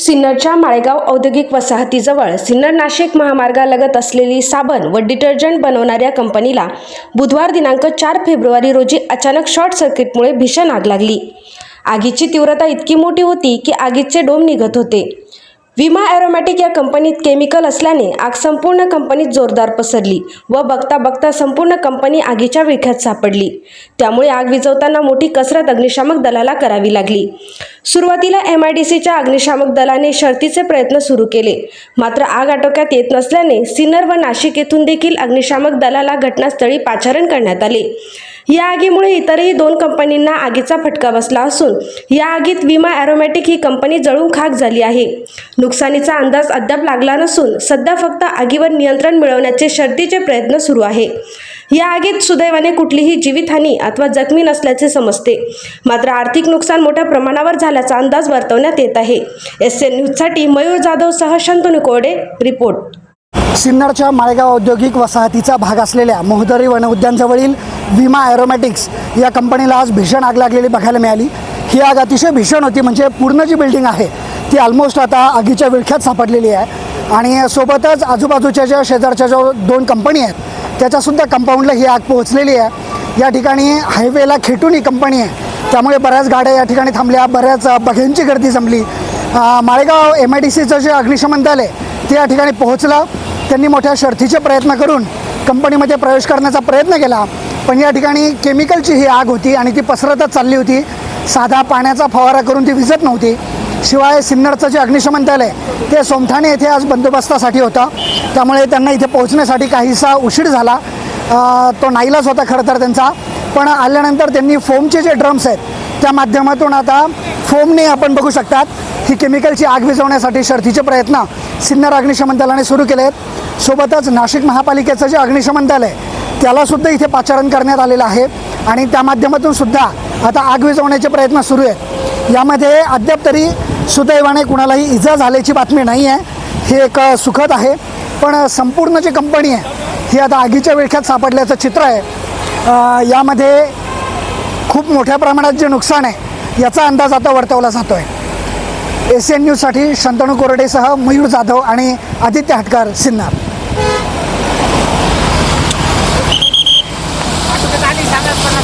सिन्नरच्या माळेगाव औद्योगिक वसाहतीजवळ सिन्नर नाशिक महामार्गालगत असलेली साबण व डिटर्जंट बनवणाऱ्या कंपनीला बुधवार दिनांक चार फेब्रुवारी रोजी अचानक शॉर्ट सर्किटमुळे भीषण आग लागली. आगीची तीव्रता इतकी मोठी होती की आगीचे डोम निघत होते. विमा ॲरोमॅटिक या कंपनीत केमिकल असल्याने आग संपूर्ण कंपनीत जोरदार पसरली व बघता बघता संपूर्ण कंपनी आगीच्या विळख्यात सापडली. त्यामुळे आग विझवताना मोठी कसरत अग्निशामक दलाला करावी लागली. सुरुवातीला एम आय डी सीच्या अग्निशामक दलाने शर्तीचे प्रयत्न सुरू केले. मात्र आग आटोक्यात येत नसल्याने सिन्नर व नाशिक येथून देखील अग्निशामक दलाला घटनास्थळी पाचारण करण्यात आले. या आगीमुळे इतरही दोन कंपनींना आगीचा फटका बसला असून या आगीत विमा ॲरोमॅटिक ही कंपनी जळून खाक झाली आहे. नुकसानीचा अंदाज अद्याप लागला नसून सध्या फक्त आगीवर नियंत्रण मिळवण्याचे शर्तीचे प्रयत्न सुरू आहे. या आगीत सुदैवाने कुठलीही जीवितहानी अथवा जखमी नसल्याचे समजते. मात्र आर्थिक नुकसान मोठ्या प्रमाणावर झाल्याचा अंदाज वर्तवण्यात येत आहे. एस एन न्यूजसाठी मयूर जाधव सह शंतनू कोरडे रिपोर्ट. सिन्नरच्या माळेगाव औद्योगिक वसाहतीचा भाग असलेल्या मोहदरी वनउद्यानजवळील विमा ॲरोमॅटिक्स या कंपनीला आज भीषण आग लागलेली बघायला मिळाली. ही आग अतिशय भीषण होती म्हणजे पूर्ण जी बिल्डिंग आहे ती ऑलमोस्ट आता आगीच्या विळख्यात सापडलेली आहे. आणि सोबतच आजूबाजूच्या ज्या शेजारच्या ज्या दोन कंपनी आहेत त्याच्यासुद्धा कंपाऊंडला ही आग पोहोचलेली आहे. या ठिकाणी हायवेला खेटून ही कंपनी आहे. त्यामुळे बऱ्याच गाड्या या ठिकाणी थांबल्या बऱ्याच बघ्यांची गर्दी जमली. माळेगाव एम आय डी सीचं जे अग्निशमन दल आहे ते या ठिकाणी पोहोचलं. त्यांनी मोठ्या शर्थीचे प्रयत्न करून कंपनीमध्ये प्रवेश करण्याचा प्रयत्न केला. पण या ठिकाणी केमिकलची ही आग होती आणि ती पसरतच चालली होती. साधा पाण्याचा फवारा करून ती विझत नव्हती. शिवाय सिन्नरचं जे अग्निशमन दल आहे ते सोमठाणे येथे आज बंदोबस्तासाठी होतं. त्यामुळे त्यांना इथे पोहोचण्यासाठी काहीसा उशीर झाला. तो नाईलाच होता खरं तर त्यांचा. पण आल्यानंतर त्यांनी फोमचे जे ड्रम्स आहेत त्या माध्यमातून आता फोमने आपण बघू शकतात. ही केमिकलची आग विझवण्यासाठी शर्थीचे प्रयत्न सिन्नर अग्निशमन दलाने सुरू केले आहेत सोबतच नाशिक महापालिकेचं जे अग्निशमन दल आहे त्यालासुद्धा इथे पाचारण करण्यात आलेलं आहे. आणि त्या माध्यमातून सुद्धा आता आग विझवण्याचे प्रयत्न सुरू आहेत. यामध्ये अद्याप तरी सुदैवाने कुणालाही इजा झाल्याची बातमी नाही आहे. हे एक सुखद आहे. पण संपूर्ण जी कंपनी आहे ही आता आगीच्या विळख्यात सापडल्याचं चित्र आहे. यामध्ये खूप मोठ्या प्रमाणात जे नुकसान आहे याचा अंदाज आता वर्तवला जातो आहे एस एन न्यूजसाठी शंतनू कोरडेसह मयूर जाधव आणि आदित्य हटकर Sinnar. Masuk ke tani sangat pernah.